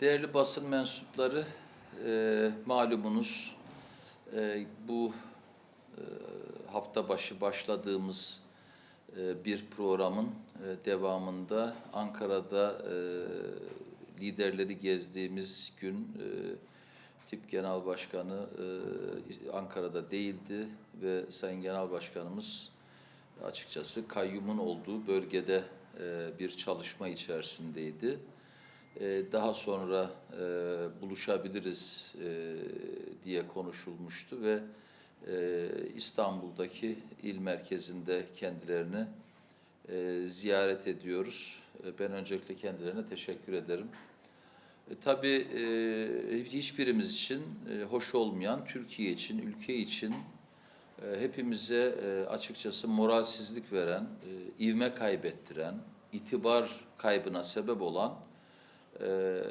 Değerli basın mensupları, e, malumunuz e, bu e, hafta başı başladığımız e, bir programın e, devamında Ankara'da e, liderleri gezdiğimiz gün e, tip genel başkanı e, Ankara'da değildi ve Sayın Genel Başkanımız açıkçası kayyumun olduğu bölgede e, bir çalışma içerisindeydi. E, Daha sonra e, buluşabiliriz e, diye konuşulmuştu ve e, İstanbul'daki il merkezinde kendilerini ziyaret ediyoruz. Ben öncelikle kendilerine teşekkür ederim. E, Tabii hiçbirimiz için hoş olmayan, Türkiye için, ülke için hepimize açıkçası moralsizlik veren, e, ivme kaybettiren, itibar kaybına sebep olan e,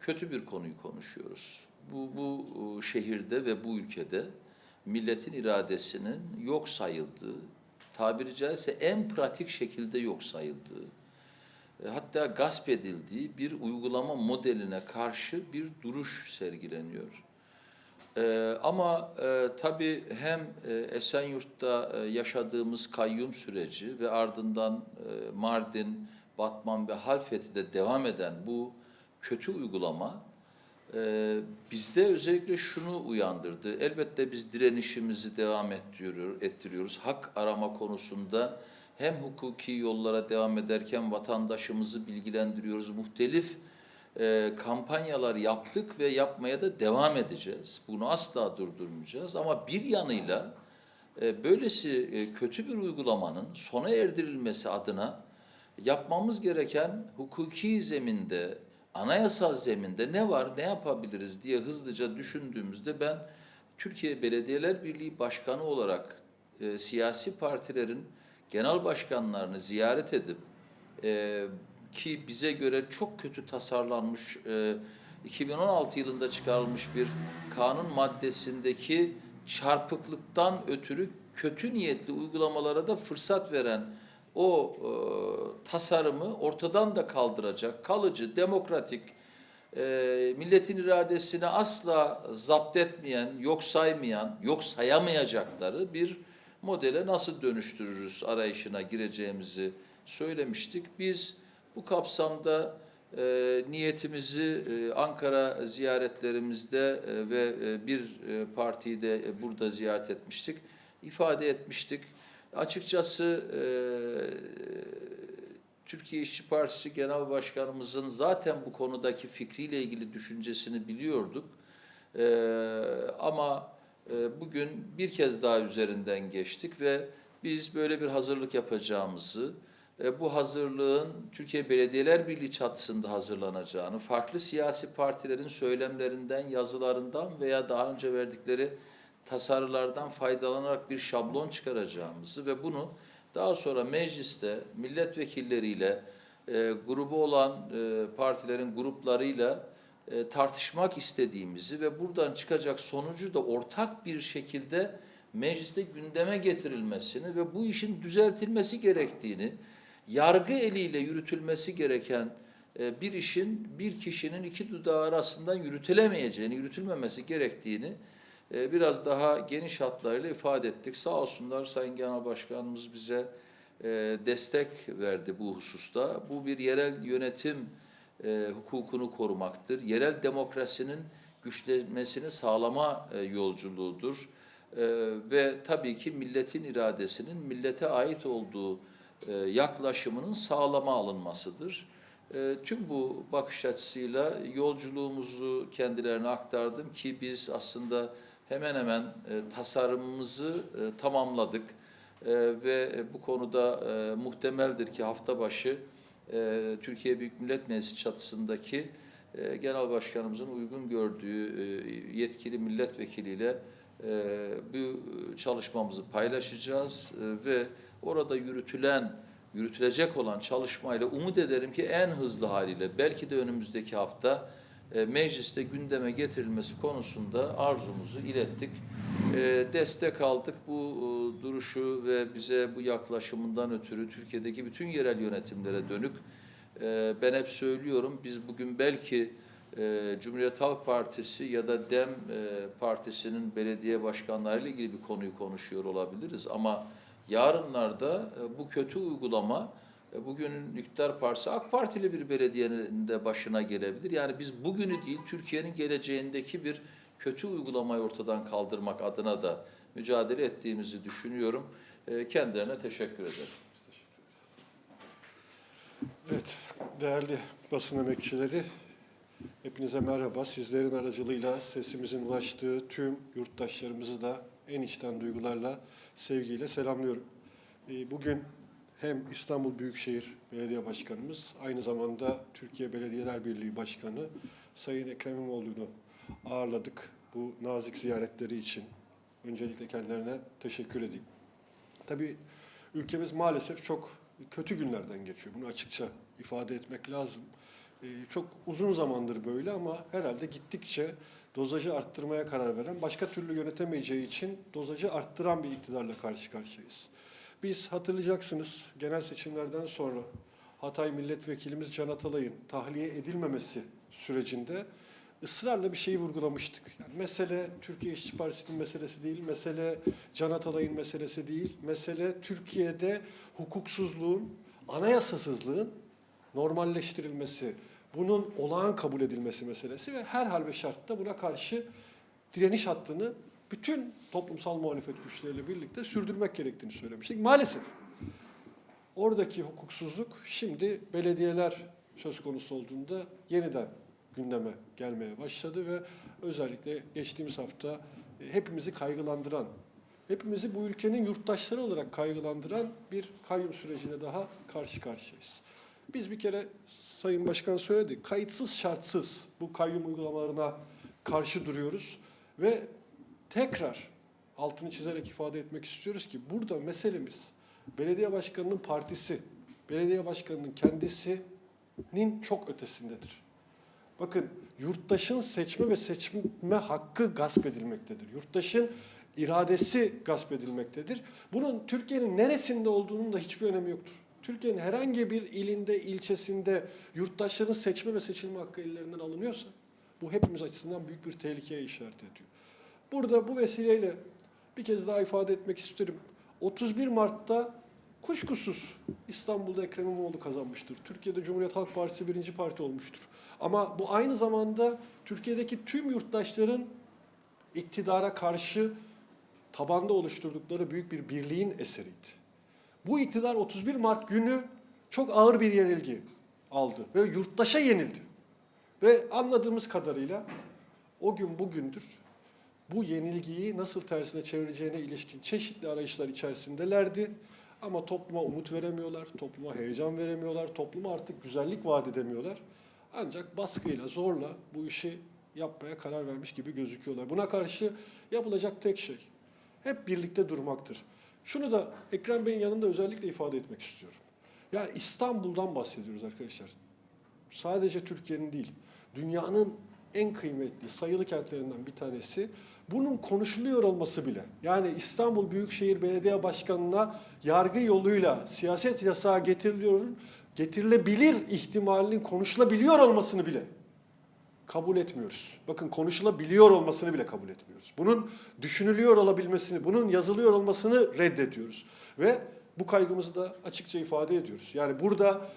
kötü bir konuyu konuşuyoruz. Bu, bu e, şehirde ve bu ülkede milletin iradesinin yok sayıldığı, tabiri caizse en pratik şekilde yok sayıldığı, e, hatta gasp edildiği bir uygulama modeline karşı bir duruş sergileniyor. Ee, ama e, tabii hem e, Esenyurt'ta e, yaşadığımız kayyum süreci ve ardından e, Mardin, Batman ve Halfeti'de devam eden bu kötü uygulama e, bizde özellikle şunu uyandırdı. Elbette biz direnişimizi devam ettiriyor, ettiriyoruz. Hak arama konusunda hem hukuki yollara devam ederken vatandaşımızı bilgilendiriyoruz. Muhtelif e, kampanyalar yaptık ve yapmaya da devam edeceğiz. Bunu asla durdurmayacağız ama bir yanıyla e, böylesi e, kötü bir uygulamanın sona erdirilmesi adına yapmamız gereken hukuki zeminde, anayasal zeminde ne var, ne yapabiliriz diye hızlıca düşündüğümüzde ben Türkiye Belediyeler Birliği Başkanı olarak e, siyasi partilerin genel başkanlarını ziyaret edip e, ki bize göre çok kötü tasarlanmış e, 2016 yılında çıkarılmış bir kanun maddesindeki çarpıklıktan ötürü kötü niyetli uygulamalara da fırsat veren o e, tasarımı ortadan da kaldıracak, kalıcı, demokratik, e, milletin iradesini asla zapt etmeyen, yok saymayan, yok sayamayacakları bir modele nasıl dönüştürürüz arayışına gireceğimizi söylemiştik. Biz bu kapsamda e, niyetimizi e, Ankara ziyaretlerimizde e, ve e, bir e, partiyi de e, burada ziyaret etmiştik, ifade etmiştik. Açıkçası e, Türkiye İşçi Partisi Genel Başkanımızın zaten bu konudaki fikriyle ilgili düşüncesini biliyorduk. E, ama e, bugün bir kez daha üzerinden geçtik ve biz böyle bir hazırlık yapacağımızı, e, bu hazırlığın Türkiye Belediyeler Birliği çatısında hazırlanacağını, farklı siyasi partilerin söylemlerinden, yazılarından veya daha önce verdikleri tasarılardan faydalanarak bir şablon çıkaracağımızı ve bunu daha sonra mecliste milletvekilleriyle, e, grubu olan e, partilerin gruplarıyla e, tartışmak istediğimizi ve buradan çıkacak sonucu da ortak bir şekilde mecliste gündeme getirilmesini ve bu işin düzeltilmesi gerektiğini, yargı eliyle yürütülmesi gereken e, bir işin bir kişinin iki dudağı arasından yürütülemeyeceğini, yürütülmemesi gerektiğini e, biraz daha geniş hatlarıyla ifade ettik. Sağ olsunlar Sayın Genel Başkanımız bize e, destek verdi bu hususta. Bu bir yerel yönetim e, hukukunu korumaktır. Yerel demokrasinin güçlenmesini sağlama e, yolculuğudur. E, ve tabii ki milletin iradesinin millete ait olduğu yaklaşımının sağlama alınmasıdır. Tüm bu bakış açısıyla yolculuğumuzu kendilerine aktardım ki biz aslında hemen hemen e, tasarımımızı e, tamamladık. E, ve bu konuda e, muhtemeldir ki hafta başı e, Türkiye Büyük Millet Meclisi çatısındaki e, Genel Başkanımızın uygun gördüğü e, yetkili milletvekiliyle e, bu çalışmamızı paylaşacağız. E, ve orada yürütülen, yürütülecek olan çalışmayla umut ederim ki en hızlı haliyle belki de önümüzdeki hafta e, mecliste gündeme getirilmesi konusunda arzumuzu ilettik. E, destek aldık bu e, duruşu ve bize bu yaklaşımından ötürü Türkiye'deki bütün yerel yönetimlere dönük ben hep söylüyorum biz bugün belki Cumhuriyet Halk Partisi ya da DEM Partisi'nin belediye başkanlarıyla ilgili bir konuyu konuşuyor olabiliriz. Ama yarınlarda e, bu kötü uygulama e, bugünün iktidar partisi AK Partili bir belediyenin de başına gelebilir. Yani biz bugünü değil Türkiye'nin geleceğindeki bir kötü uygulamayı ortadan kaldırmak adına da mücadele ettiğimizi düşünüyorum. E, Kendilerine teşekkür ederim. Evet, değerli basın emekçileri, hepinize merhaba. Sizlerin aracılığıyla sesimizin ulaştığı tüm yurttaşlarımızı da en içten duygularla, sevgiyle selamlıyorum. Ee, Bugün hem İstanbul Büyükşehir Belediye Başkanımız, aynı zamanda Türkiye Belediyeler Birliği Başkanı Sayın Ekrem İmamoğlu'nu ağırladık bu nazik ziyaretleri için. Öncelikle kendilerine teşekkür edeyim. Tabii ülkemiz maalesef çok kötü günlerden geçiyor. Bunu açıkça ifade etmek lazım. Ee, çok uzun zamandır böyle ama herhalde gittikçe dozajı arttırmaya karar veren, başka türlü yönetemeyeceği için dozajı arttıran bir iktidarla karşı karşıyayız. Biz hatırlayacaksınız genel seçimlerden sonra Hatay Milletvekilimiz Can Atalay'ın tahliye edilmemesi sürecinde ısrarla bir şeyi vurgulamıştık. Yani mesele Türkiye İşçi Partisi'nin meselesi değil, mesele Can Atalay'ın meselesi değil, mesele Türkiye'de hukuksuzluğun, anayasasızlığın normalleştirilmesi, bunun olağan kabul edilmesi meselesi ve her hal ve şartta buna karşı direniş hattını bütün toplumsal muhalefet güçleriyle birlikte sürdürmek gerektiğini söylemiştik. Maalesef oradaki hukuksuzluk şimdi belediyeler söz konusu olduğunda yeniden gündeme gelmeye başladı ve özellikle geçtiğimiz hafta e, hepimizi kaygılandıran, hepimizi bu ülkenin yurttaşları olarak kaygılandıran bir kayyum süreciyle daha karşı karşıyayız. Biz bir kere Sayın Başkan söyledi, kayıtsız şartsız bu kayyum uygulamalarına karşı duruyoruz ve tekrar altını çizerek ifade etmek istiyoruz ki burada meselemiz belediye başkanının partisi, belediye başkanının kendisinin çok ötesindedir. Bakın yurttaşın seçme ve seçme hakkı gasp edilmektedir. Yurttaşın iradesi gasp edilmektedir. Bunun Türkiye'nin neresinde olduğunun da hiçbir önemi yoktur. Türkiye'nin herhangi bir ilinde, ilçesinde yurttaşların seçme ve seçilme hakkı ellerinden alınıyorsa bu hepimiz açısından büyük bir tehlikeye işaret ediyor. Burada bu vesileyle bir kez daha ifade etmek isterim. 31 Mart'ta kuşkusuz İstanbul'da Ekrem İmamoğlu kazanmıştır. Türkiye'de Cumhuriyet Halk Partisi birinci parti olmuştur. Ama bu aynı zamanda Türkiye'deki tüm yurttaşların iktidara karşı tabanda oluşturdukları büyük bir birliğin eseriydi. Bu iktidar 31 Mart günü çok ağır bir yenilgi aldı ve yurttaşa yenildi. Ve anladığımız kadarıyla o gün bugündür bu yenilgiyi nasıl tersine çevireceğine ilişkin çeşitli arayışlar içerisindelerdi. Ama topluma umut veremiyorlar, topluma heyecan veremiyorlar, topluma artık güzellik vaat edemiyorlar. Ancak baskıyla, zorla bu işi yapmaya karar vermiş gibi gözüküyorlar. Buna karşı yapılacak tek şey hep birlikte durmaktır. Şunu da Ekrem Bey'in yanında özellikle ifade etmek istiyorum. Yani İstanbul'dan bahsediyoruz arkadaşlar. Sadece Türkiye'nin değil, dünyanın en kıymetli sayılı kentlerinden bir tanesi. Bunun konuşuluyor olması bile, yani İstanbul Büyükşehir Belediye Başkanı'na yargı yoluyla siyaset yasağı getiriliyor, getirilebilir ihtimalinin konuşulabiliyor olmasını bile kabul etmiyoruz. Bakın konuşulabiliyor olmasını bile kabul etmiyoruz. Bunun düşünülüyor olabilmesini, bunun yazılıyor olmasını reddediyoruz. Ve bu kaygımızı da açıkça ifade ediyoruz. Yani burada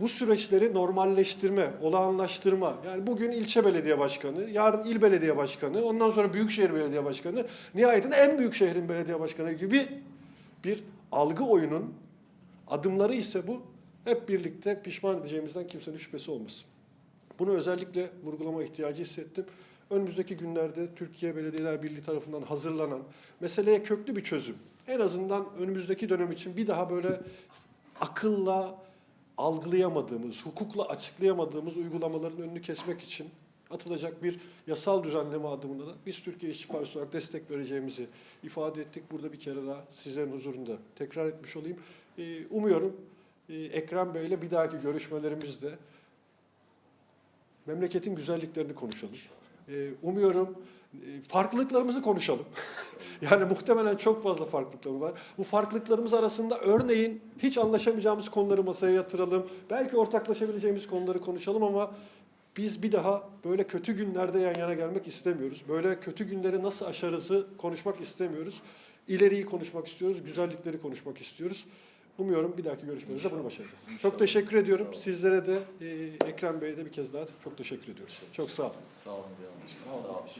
bu süreçleri normalleştirme, olağanlaştırma. Yani bugün ilçe belediye başkanı, yarın il belediye başkanı, ondan sonra büyükşehir belediye başkanı, nihayetinde en büyük şehrin belediye başkanı gibi bir algı oyunun adımları ise bu. Hep birlikte pişman edeceğimizden kimsenin şüphesi olmasın. Bunu özellikle vurgulama ihtiyacı hissettim. Önümüzdeki günlerde Türkiye Belediyeler Birliği tarafından hazırlanan meseleye köklü bir çözüm. En azından önümüzdeki dönem için bir daha böyle akılla algılayamadığımız, hukukla açıklayamadığımız uygulamaların önünü kesmek için atılacak bir yasal düzenleme adımında da biz Türkiye İşçi Partisi olarak destek vereceğimizi ifade ettik. Burada bir kere daha sizlerin huzurunda tekrar etmiş olayım. Ee, Umuyorum e, Ekrem Bey'le bir dahaki görüşmelerimizde memleketin güzelliklerini konuşalım. Ee, Umuyorum farklılıklarımızı konuşalım. yani muhtemelen çok fazla farklılıklarımız var. Bu farklılıklarımız arasında örneğin hiç anlaşamayacağımız konuları masaya yatıralım. Belki ortaklaşabileceğimiz konuları konuşalım ama Biz bir daha böyle kötü günlerde yan yana gelmek istemiyoruz. Böyle kötü günleri nasıl aşarızı konuşmak istemiyoruz. İleriyi konuşmak istiyoruz, güzellikleri konuşmak istiyoruz. Umuyorum bir dahaki görüşmemizde bunu başaracağız. İnşallah. Çok teşekkür ediyorum. Sağ olun. Sizlere de e, Ekrem Bey'e de bir kez daha çok teşekkür ediyoruz. Çok sağ olun. Sağ olun. bir an. Sağ olun.